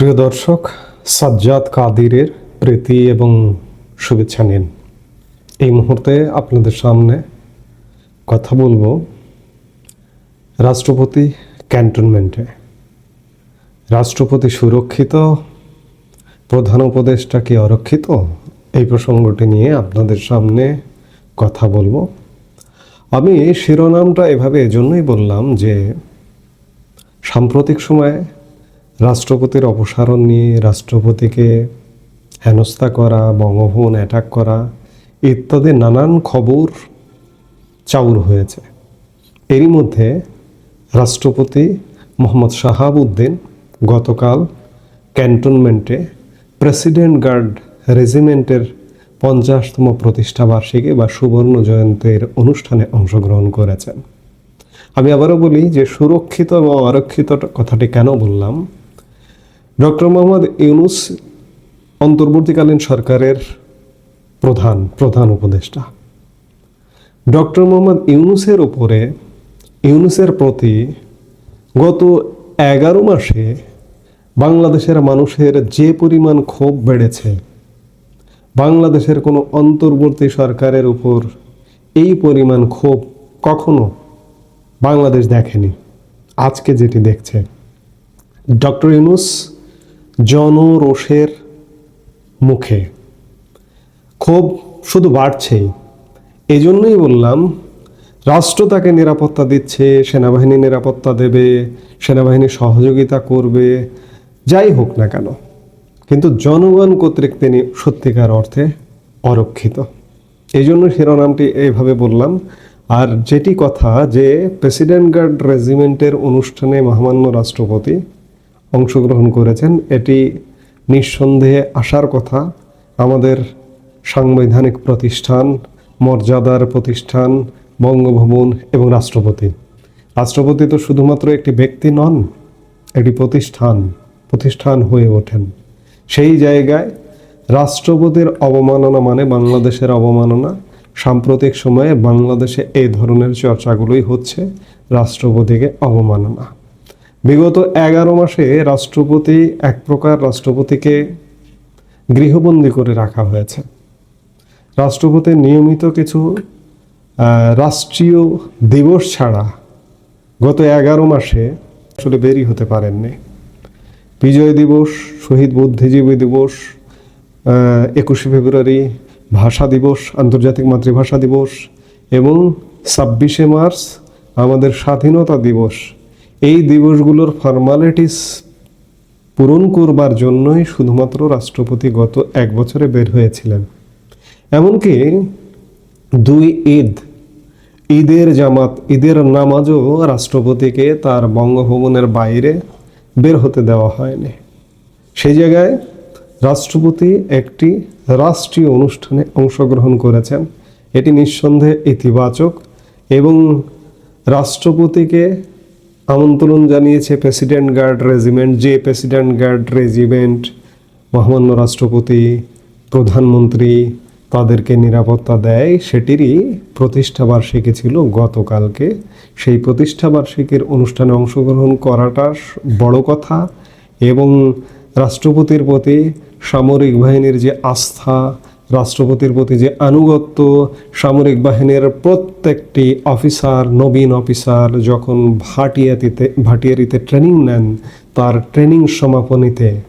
প্রিয় দর্শক, সাজ্জাদ কাদিরের প্রীতি এবং শুভেচ্ছা নিন। এই মুহূর্তে আপনাদের সামনে কথা বলব রাষ্ট্রপতি ক্যান্টনমেন্টে। রাষ্ট্রপতি সুরক্ষিত, প্রধান উপদেষ্টা কি অরক্ষিত? এই প্রসঙ্গটি নিয়ে আপনাদের সামনে কথা বলব। আমি শিরোনামটা এভাবে এজন্যই বললাম যে সাম্প্রতিক সময়ে রাষ্ট্রপতির অপসারণ নিয়ে রাষ্ট্রপতিকে হেনস্থা করা, বঙ্গভবন অ্যাটাক করা, ইত্যাদি নানান খবর চাউর হয়েছে। এরই মধ্যে রাষ্ট্রপতি মোহাম্মদ শাহাবুদ্দিন গতকাল ক্যান্টনমেন্টে প্রেসিডেন্ট গার্ড রেজিমেন্টের পঞ্চাশতম প্রতিষ্ঠা বার্ষিকী বা সুবর্ণ জয়ন্তীর অনুষ্ঠানে অংশগ্রহণ করেছেন। আমি আবারও বলি যে সুরক্ষিত এবং অরক্ষিত কথাটি কেন বললাম? ডক্টর মোহাম্মদ ইউনুস অন্তর্বর্তীকালীন সরকারের প্রধান প্রধান উপদেষ্টা। ডক্টর মোহাম্মদ ইউনুসের উপরে, ইউনুসের প্রতি গত এগারো মাসে বাংলাদেশের মানুষের যে পরিমাণ ক্ষোভ বেড়েছে, বাংলাদেশের কোনো অন্তর্বর্তী সরকারের উপর এই পরিমাণ ক্ষোভ কখনো বাংলাদেশ দেখেনি। আজকে যেটি দেখছে, ডক্টর ইউনুস জনরোষের মুখে। ক্ষোভ শুধু বাড়ছেই। এই জন্যই বললাম, রাষ্ট্র তাকে নিরাপত্তা দিচ্ছে, সেনাবাহিনী নিরাপত্তা দেবে, সেনাবাহিনী সহযোগিতা করবে, যাই হোক না কেন। কিন্তু জনগণ কর্তৃক তিনি সত্যিকার অর্থে অরক্ষিত। এই জন্য শিরোনামটি এইভাবে বললাম, আর যেটি কথা যে প্রেসিডেন্ট গার্ড রেজিমেন্টের অনুষ্ঠানে মহামান্য রাষ্ট্রপতি অংশগ্রহণ করেছেন, এটি নিঃসন্দেহে আসার কথা। আমাদের সাংবিধানিক প্রতিষ্ঠান, মর্যাদার প্রতিষ্ঠান, বঙ্গভবন এবং রাষ্ট্রপতি। রাষ্ট্রপতি তো শুধুমাত্র একটি ব্যক্তি নন, একটি প্রতিষ্ঠান প্রতিষ্ঠান হয়ে ওঠেন। সেই জায়গায় রাষ্ট্রপতির অবমাননা মানে বাংলাদেশের অবমাননা। সাম্প্রতিক সময়ে বাংলাদেশে এই ধরনের চর্চাগুলোই হচ্ছে রাষ্ট্রপতিকে অবমাননা। বিগত এগারো মাসে রাষ্ট্রপতি এক প্রকার রাষ্ট্রপতিকে গৃহবন্দী করে রাখা হয়েছে। রাষ্ট্রপতি নিয়মিত কিছু রাষ্ট্রীয় দিবস ছাড়া গত এগারো মাসে আসলে বেরি হতে পারেননি। বিজয় দিবস, শহীদ বুদ্ধিজীবী দিবস একুশে ফেব্রুয়ারি, ভাষা দিবস, আন্তর্জাতিক মাতৃভাষা দিবস এবং ছাব্বিশে মার্চ আমাদের স্বাধীনতা দিবস এই দিবসগুলোর ফর্মালিটিস পূরণ করবার জন্যই শুধুমাত্র রাষ্ট্রপতি গত এক বছরে বের হয়েছিলেন। এমনকি দুই ঈদ, ঈদের জামাত, ঈদের নামাজও রাষ্ট্রপতিকে তার বঙ্গভবনের বাইরে বের হতে দেওয়া হয়নি। সেই জায়গায় রাষ্ট্রপতি একটি রাষ্ট্রীয় অনুষ্ঠানে অংশগ্রহণ করেছেন। এটি নিঃসন্দেহে ইতিবাচক এবং রাষ্ট্রপতিকে আমন্ত্রণ জানিয়েছে প্রেসিডেন্ট গার্ড রেজিমেন্ট যে প্রেসিডেন্ট গার্ড রেজিমেন্ট মহামান্য রাষ্ট্রপতি, প্রধানমন্ত্রী তাদেরকে নিরাপত্তা দেয়। সেটিরই প্রতিষ্ঠা বার্ষিকী ছিল গতকালকে। সেই প্রতিষ্ঠা বার্ষিকীর অনুষ্ঠানে অংশগ্রহণ করাটা বড় কথা এবং রাষ্ট্রপতির প্রতি সামরিক বাহিনীর যে আস্থা রাষ্ট্রপতির প্রতি যে আনুগত্য, সামরিক বাহিনীর প্রত্যেকটি অফিসার, নবীন অফিসার যখন ভাটিয়াতিতে, ভাটিয়ারিতে ট্রেনিং নেন, তার ট্রেনিং সমাপনীতে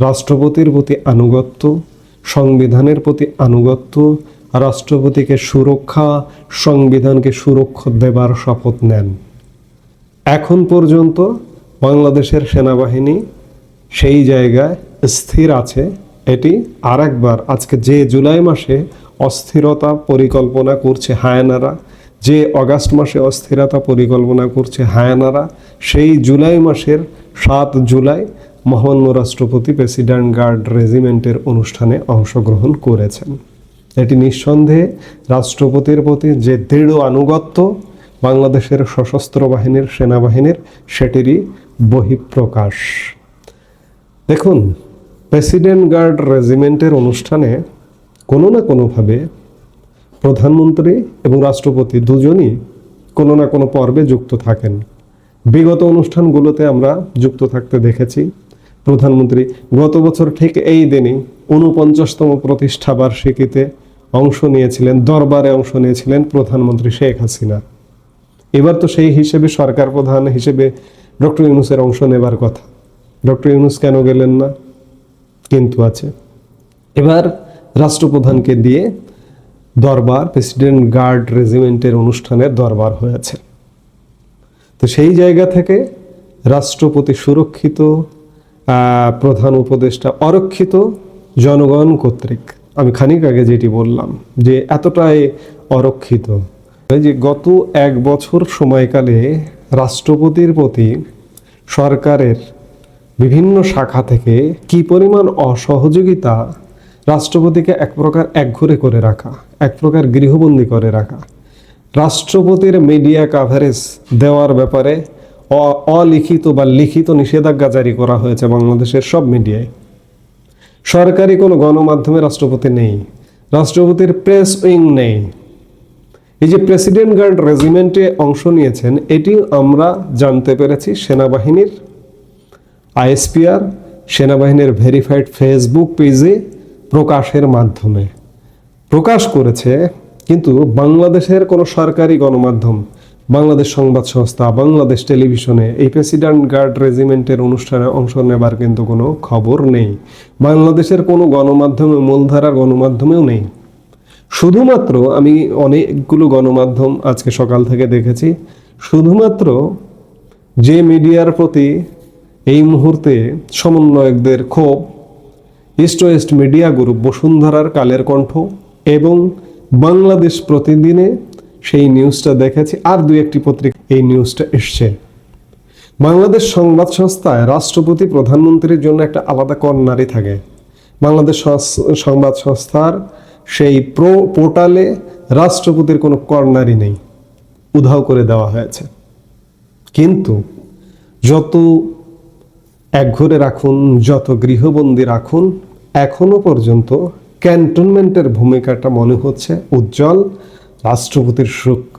রাষ্ট্রপতির প্রতি আনুগত্য, সংবিধানের প্রতি আনুগত্য, রাষ্ট্রপতিকে সুরক্ষা, সংবিধানকে সুরক্ষা দেবার শপথ নেন। এখন পর্যন্ত বাংলাদেশের সেনাবাহিনী সেই জায়গায় স্থির আছে। এটি আর একবার আজকে যে জুলাই মাসে অস্থিরতা পরিকল্পনা করছে হায়ানারা, যে অগাস্ট মাসে অস্থিরতা পরিকল্পনা করছে হায়ানারা, সেই জুলাই মাসের সাত জুলাই মহামান্য রাষ্ট্রপতি প্রেসিডেন্ট গার্ড রেজিমেন্টের অনুষ্ঠানে অংশগ্রহণ করেছেন। এটি নিঃসন্দেহে রাষ্ট্রপতির প্রতি যে দৃঢ় আনুগত্য বাংলাদেশের সশস্ত্র বাহিনীর, সেনাবাহিনীর, সেটিরই বহিঃপ্রকাশ। দেখুন প্রেসিডেন্ট গার্ড রেজিমেন্টের অনুষ্ঠানে কোনো না কোনোভাবে প্রধানমন্ত্রী এবং রাষ্ট্রপতি দুজনই কোনো না কোনো পর্বে যুক্ত থাকেন। বিগত অনুষ্ঠানগুলোতে আমরা যুক্ত থাকতে দেখেছি, প্রধানমন্ত্রী গত বছর ঠিক এই দিনই উনপঞ্চাশতম প্রতিষ্ঠা বার্ষিকীতে অংশ নিয়েছিলেন, দরবারে অংশ নিয়েছিলেন প্রধানমন্ত্রী শেখ হাসিনা। এবার তো সেই হিসেবে সরকার প্রধান হিসেবে ডক্টর ইউনুসের অংশ নেবার কথা। ডক্টর ইউনুস কেন গেলেন না? কিন্তু আছে। এবার রাষ্ট্রপ্রধানকে দিয়ে দরবার, প্রেসিডেন্ট গার্ড রেজিমেন্টের অনুষ্ঠানের দরবার হয়েছে। তো সেই জায়গা থেকে রাষ্ট্রপতি সুরক্ষিত প্রধান উপদেষ্টা অরক্ষিত জনগণ কর্তৃক, আমি খানিক আগে যেটি বললাম, যে এতটাই অরক্ষিত যে গত এক বছর সময়কালে রাষ্ট্রপতির প্রতি সরকারের বিভিন্ন শাখা থেকে কি পরিমাণ অসহযোগিতা রাষ্ট্রপতিকে এক প্রকার একঘরে করে রাখা, এক প্রকার গৃহবন্দী করে রাখা, রাষ্ট্রপতির মিডিয়া কাভারেজ দেওয়ার ব্যাপারে অলিখিত বা লিখিত নিষেধাজ্ঞা জারি করা হয়েছে বাংলাদেশের সব মিডিয়ায় সরকারি কোনো গণমাধ্যমে রাষ্ট্রপতি নেই, রাষ্ট্রপতির প্রেস উইং নেই। এই যে প্রেসিডেন্ট গার্ড রেজিমেন্টে অংশ নিয়েছেন এটি আমরা জানতে পেরেছি সেনাবাহিনীর আইএসপিআর, সেনাবাহিনীর ভেরিফাইড ফেসবুক পেজে প্রকাশের মাধ্যমে। প্রকাশ করেছে, কিন্তু বাংলাদেশের কোনো সরকারি গণমাধ্যম, বাংলাদেশ সংবাদ সংস্থা, বাংলাদেশ টেলিভিশনে এই প্রেসিডেন্ট গার্ড রেজিমেন্টের অনুষ্ঠানে অংশ নেবার কিন্তু কোনো খবর নেই। বাংলাদেশের কোনো গণমাধ্যমে, মূলধারার গণমাধ্যমেও নেই। শুধুমাত্র আমি অনেকগুলো গণমাধ্যম আজকে সকাল থেকে দেখেছি। শুধুমাত্র যে মিডিয়ার প্রতি এই মুহূর্তে সমন্বয়কদের ক্ষোভ ইস্ট ওয়েস্ট মিডিয়া গ্রুপ বসুন্ধরার কালের কণ্ঠ এবং বাংলাদেশ প্রতিদিনে সেই নিউজটা দেখেছি আর দুই একটি পত্রিকা এই নিউজটা এসছে। বাংলাদেশ সংবাদ সংস্থায় রাষ্ট্রপতি, প্রধানমন্ত্রীর জন্য একটা আলাদা কর্নারই থাকে। বাংলাদেশ সংবাদ সংস্থার সেই প্রো পোর্টালে রাষ্ট্রপতির কোনো কর্নারই নেই। উধাও করে দেওয়া হয়েছে। কিন্তু যত একঘরে রাখুন, যত গৃহবন্দী রাখুন, এখনও পর্যন্ত ক্যান্টনমেন্টের ভূমিকাটা মনে হচ্ছে উজ্জ্বল। রাষ্ট্রপতির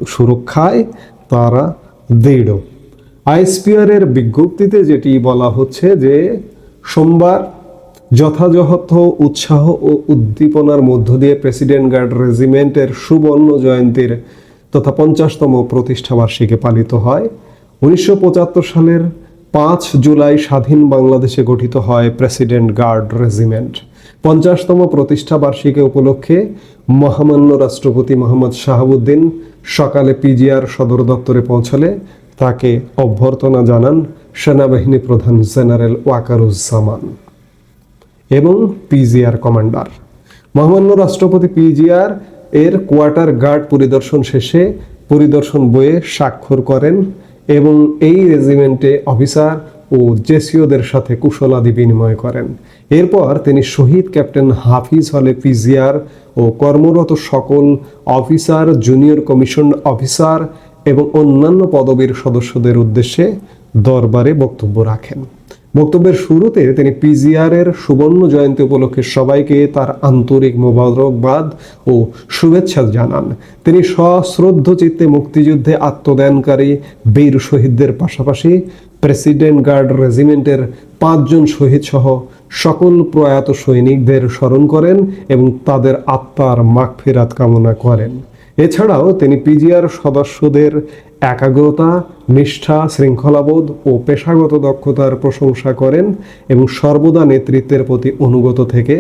সুরক্ষায় তারা দৃঢ়। আইএসপিআর এর বিজ্ঞপ্তিতে যেটি বলা হচ্ছে যে, সোমবার যথাযথ উৎসাহ ও উদ্দীপনার মধ্য দিয়ে প্রেসিডেন্ট গার্ড রেজিমেন্টের সুবর্ণ জয়ন্তীর তথা পঞ্চাশতম প্রতিষ্ঠাবার্ষিকী পালিত হয়। উনিশশো পঁচাত্তর সালের পাঁচ জুলাই স্বাধীন বাংলাদেশে গঠিত হয় প্রেসিডেন্ট গার্ড রেজিমেন্ট। পঞ্চাশতম প্রতিষ্ঠা বার্ষিকী উপলক্ষে মহামান্য রাষ্ট্রপতি মোহাম্মদ শাহাবুদ্দিন সকালে পিজিআর সদর দপ্তরে পৌঁছলে তাকে অভ্যর্থনা জানান সেনাবাহিনী প্রধান জেনারেল ওয়াকারুজ্জামান এবং পিজিআর কমান্ডার। মহামান্য রাষ্ট্রপতি পিজিআর এর কোয়ার্টার গার্ড পরিদর্শন শেষে পরিদর্শন বইয়ে স্বাক্ষর করেন এবং এই রেজিমেন্টে অফিসার ও জেসিওদের সাথে কুশলাদি বিনিময় করেন। এরপর তিনি শহীদ ক্যাপ্টেন হাফিজ হলে পিজিয়ার ও কর্মরত সকল অফিসার জুনিয়র কমিশন অফিসার এবং অন্যান্য পদবীর সদস্যদের উদ্দেশ্যে দরবারে বক্তব্য রাখেন। বক্তব্যের শুরুতে তিনি পিজিআর এর সুবর্ণ জয়ন্তী উপলক্ষে সবাইকে তার আন্তরিক মোবারকবাদ ও শুভেচ্ছা জানান। তিনি সশ্রদ্ধ চিত্তে মুক্তিযুদ্ধে আত্মদানকারী বীর শহীদদের পাশাপাশি প্রেসিডেন্ট গার্ড রেজিমেন্টের পাঁচজন শহীদ সহ সকল প্রয়াত সৈনিকদের স্মরণ করেন এবং তাদের আত্মার মাগফিরাত কামনা করেন। এছাড়াও তিনি পিজিআর সদস্যদের একাগ্রতা, নিষ্ঠা, শৃঙ্খলাবোধ ও পেশাগত দক্ষতার প্রশংসা করেন এবং সর্বদা নেতৃত্বের প্রতি অনুগত থেকে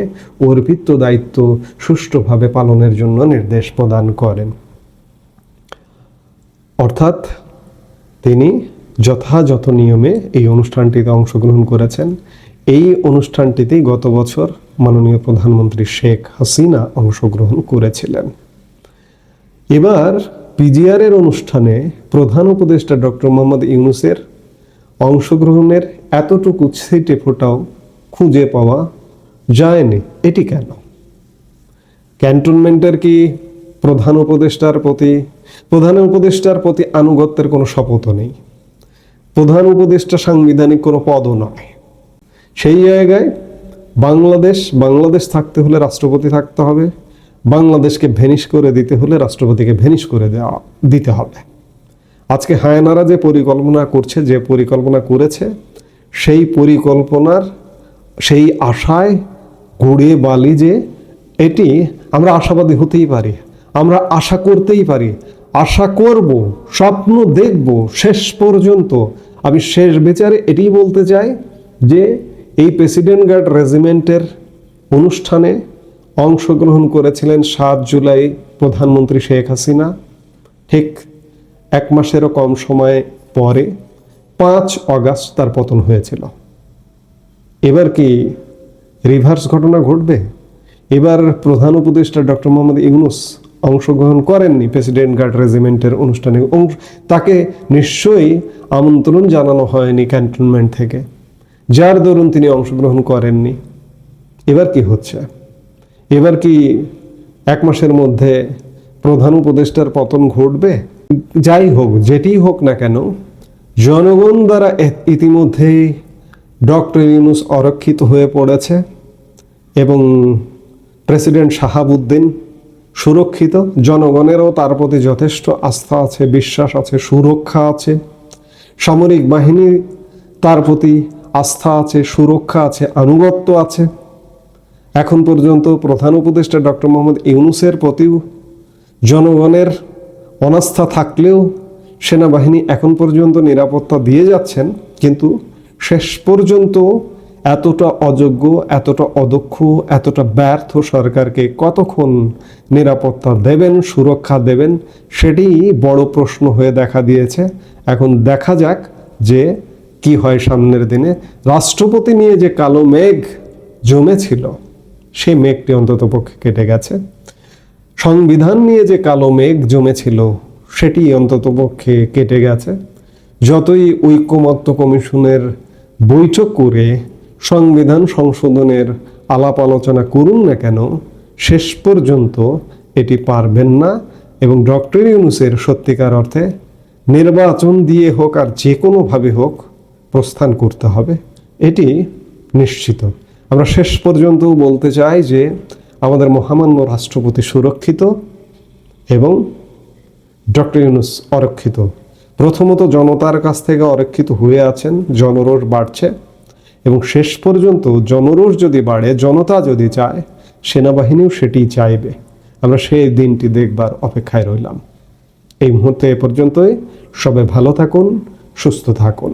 অর্পিত দায়িত্ব সুষ্ঠুভাবে পালনের জন্য নির্দেশ প্রদান করেন। অর্থাৎ তিনি যথাযথ নিয়মে এই অনুষ্ঠানটিতে অংশগ্রহণ করেছেন। এই অনুষ্ঠানটিতেই গত বছর মাননীয় প্রধানমন্ত্রী শেখ হাসিনা অংশগ্রহণ করেছিলেন। এবার পিজিআর এর অনুষ্ঠানে প্রধান উপদেষ্টা ডক্টর মোহাম্মদ ইউনুসের অংশগ্রহণের এতটুকু ছিটে ফোটাও খুঁজে পাওয়া যায়নি। এটি কেন? ক্যান্টনমেন্টের কি প্রধান উপদেষ্টার প্রতি, প্রধান উপদেষ্টার প্রতি আনুগত্যের কোনো শপথও নেই? প্রধান উপদেষ্টা সাংবিধানিক কোনো পদও নয়। সেই জায়গায় বাংলাদেশ বাংলাদেশ থাকতে হলে রাষ্ট্রপতি থাকতে হবে। বাংলাদেশকে ভেনিশ করে দিতে হলে রাষ্ট্রপতিকে ভেনিশ করে দেওয়া, দিতে হবে। আজকে হায়নারা যে পরিকল্পনা করছে, যে পরিকল্পনা করেছে, সেই পরিকল্পনার, সেই আশায় গড়িয়ে বালি যে, এটি আমরা আশাবাদী হতেই পারি, আমরা আশা করতেই পারি, আশা করব, স্বপ্ন দেখব, শেষ পর্যন্ত। আমি শেষ বিচারে এটাই বলতে চাই যে, এই প্রেসিডেন্ট গার্ড রেজিমেন্টের অনুষ্ঠানে অংশগ্রহণ করেছিলেন সাত জুলাই প্রধানমন্ত্রী শেখ হাসিনা। ঠিক এক মাসেরও কম সময় পরে পাঁচ অগাস্ট তার পতন হয়েছিল। এবার কি রিভার্স ঘটনা ঘটবে? এবার প্রধান উপদেষ্টা ডক্টর মোহাম্মদ ইউনুস অংশগ্রহণ করেননি প্রেসিডেন্ট গার্ড রেজিমেন্টের অনুষ্ঠানে। তাকে নিশ্চয়ই আমন্ত্রণ জানানো হয়নি ক্যান্টনমেন্ট থেকে। যার দরুন তিনি অংশগ্রহণ করেননি। এবার কি হচ্ছে? এবার কি এক মাসের মধ্যে প্রধান উপদেষ্টার পতন ঘটবে? যাই হোক, যেটি হোক না কেন, জনগণ দ্বারা ইতিমধ্যেই ডক্টর ইউনুস অরক্ষিত হয়ে পড়েছে এবং প্রেসিডেন্ট শাহাবুদ্দিন সুরক্ষিত। জনগণেরও তার প্রতি যথেষ্ট আস্থা আছে, বিশ্বাস আছে, সুরক্ষা আছে। সামরিক বাহিনী তার প্রতি আস্থা আছে, সুরক্ষা আছে, আনুগত্য আছে। এখন পর্যন্ত প্রধান উপদেষ্টা ডক্টর মোহাম্মদ ইউনুসের প্রতিও জনগণের অনাস্থা থাকলেও সেনাবাহিনী এখন পর্যন্ত নিরাপত্তা দিয়ে যাচ্ছেন, কিন্তু শেষ পর্যন্ত এতটা অযোগ্য, এতটা অদক্ষ, এতটা ব্যর্থ সরকারকে কতক্ষণ নিরাপত্তা দেবেন, সুরক্ষা দেবেন, সেটি বড় প্রশ্ন হয়ে দেখা দিয়েছে। এখন দেখা যাক যে কি হয় সামনের দিনে। রাষ্ট্রপতি নিয়ে যে কালো মেঘ জমেছিল সেই মেঘটি অন্তত পক্ষে কেটে গেছে। সংবিধান নিয়ে যে কালো মেঘ জমেছিল, সেটি অন্তত পক্ষে কেটে গেছে। যতই ঐক্যমত্য কমিশনের বৈঠক করে সংবিধান সংশোধনের আলাপ আলোচনা করুন না কেন, শেষ পর্যন্ত এটি পারবেন না এবং ডক্টর ইউনুসের সত্যিকার অর্থে নির্বাচন দিয়ে হোক আর যে কোনোভাবে হোক প্রস্থান করতে হবে, এটি নিশ্চিত। আমরা শেষ পর্যন্ত বলতে চাই যে আমাদের মহামান্য রাষ্ট্রপতি সুরক্ষিত এবং ডক্টর ইউনুস অরক্ষিত। প্রথমত জনতার কাছ থেকে অরক্ষিত হয়ে আছেন, জনরোষ বাড়ছে এবং শেষ পর্যন্ত জনরোষ যদি বাড়ে, জনতা যদি চায়, সেনাবাহিনীও সেটি চাইবে। আমরা সেই দিনটি দেখবার অপেক্ষায় রইলাম। এই মুহূর্তে এ পর্যন্তই। সবাই ভালো থাকুন, সুস্থ থাকুন।